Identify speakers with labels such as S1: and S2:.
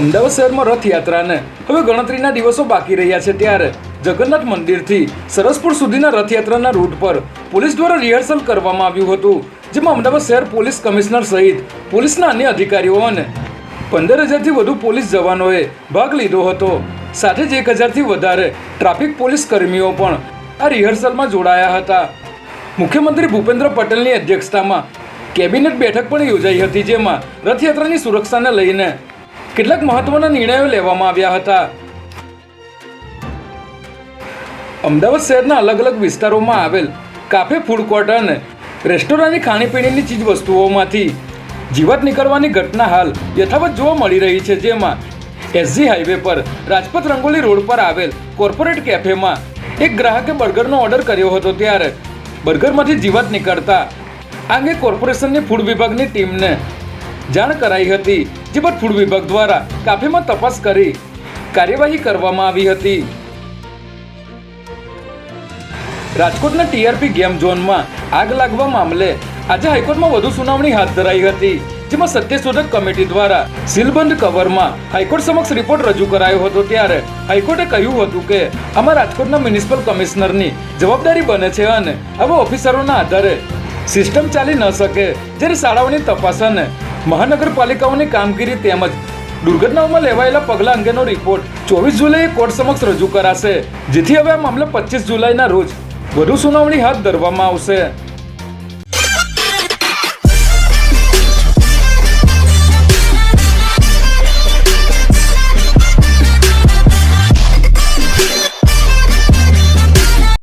S1: અમદાવાદ શહેરમાં રથયાત્રાને હવે ગણતરીના દિવસો બાકી રહ્યા છે ત્યારે જગન્નાથ મંદિરથી સરસપુર સુધીના રથયાત્રાના રૂટ પર પોલીસ દ્વારા રિહર્સલ કરવામાં આવ્યું હતું, જેમાં અમદાવાદ શહેર પોલીસ કમિશનર સહિત પોલીસના અન્ય અધિકારીઓ અને પંદર હજારથી વધુ પોલીસ જવાનોએ ભાગ લીધો હતો. સાથે જ એક હજારથી વધારે ટ્રાફિક પોલીસ કર્મીઓ પણ આ રિહર્સલમાં જોડાયા હતા. મુખ્યમંત્રી ભૂપેન્દ્ર પટેલની અધ્યક્ષતામાં કેબિનેટ બેઠક પણ યોજાઈ હતી, જેમાં રથયાત્રાની સુરક્ષાને લઈને કેટલાક મહત્વના નિર્ણયો લેવામાં આવ્યા હતા. અમદાવાદ શહેરના અલગ અલગ વિસ્તારોમાં આવેલ કાફે ફૂડ કોર્ટ અને રેસ્ટોરન્ટની ખાણીપીણીની ચીજ વસ્તુઓમાંથી જીવાત નીકળવાની ઘટના હાલ યથાવત જોવા મળી રહી છે, જેમાં એસજી હાઈવે પર રાજપથ રંગોલી રોડ પર આવેલ કોર્પોરેટ કેફેમાં એક ગ્રાહકે બર્ગરનો ઓર્ડર કર્યો હતો, ત્યારે બર્ગરમાંથી જીવાત નીકળતા આ અંગે કોર્પોરેશનની ફૂડ વિભાગની ટીમને જાણ કરાઈ હતી. જે બાદ ફૂડ વિભાગ દ્વારા કાફેમાં તપાસ કરી કાર્યવાહી કરવામાં આવી હતી. રાજકોટના ટીઆરપી ગેમ ઝોનમાં આગ લાગવા મામલે આજે હાઈકોર્ટમાં વધુ સુનાવણી હાથ ધરાઈ હતી, જેમાં સત્યશોધક કમિટી દ્વારા સીલબંધ કવરમાં હાઈકોર્ટ સમક્ષ રિપોર્ટ રજૂ કરાયો હતો ત્યારે હાઈકોર્ટે કહ્યું હતું કે, આમાં રાજકોટના મ્યુનિસિપલ કમિશનરની જવાબદારી બને છે અને આવા ઓફિસરોના આધારે સિસ્ટમ ચાલી ન શકે, જ્યારે શાળાઓની તપાસ અને મહાનગરપાલિકાઓની કામગીરી તેમજ દુર્ઘટનાઓમાં લેવાયેલા પગલાં અંગેનો રિપોર્ટ ચોવીસ જુલાઈએ કોર્ટ સમક્ષ રજૂ કરાશે, જેથી હવે આ મામલે પચીસ જુલાઈના રોજ વધુ સુનાવણી હાથ ધરવામાં આવશે.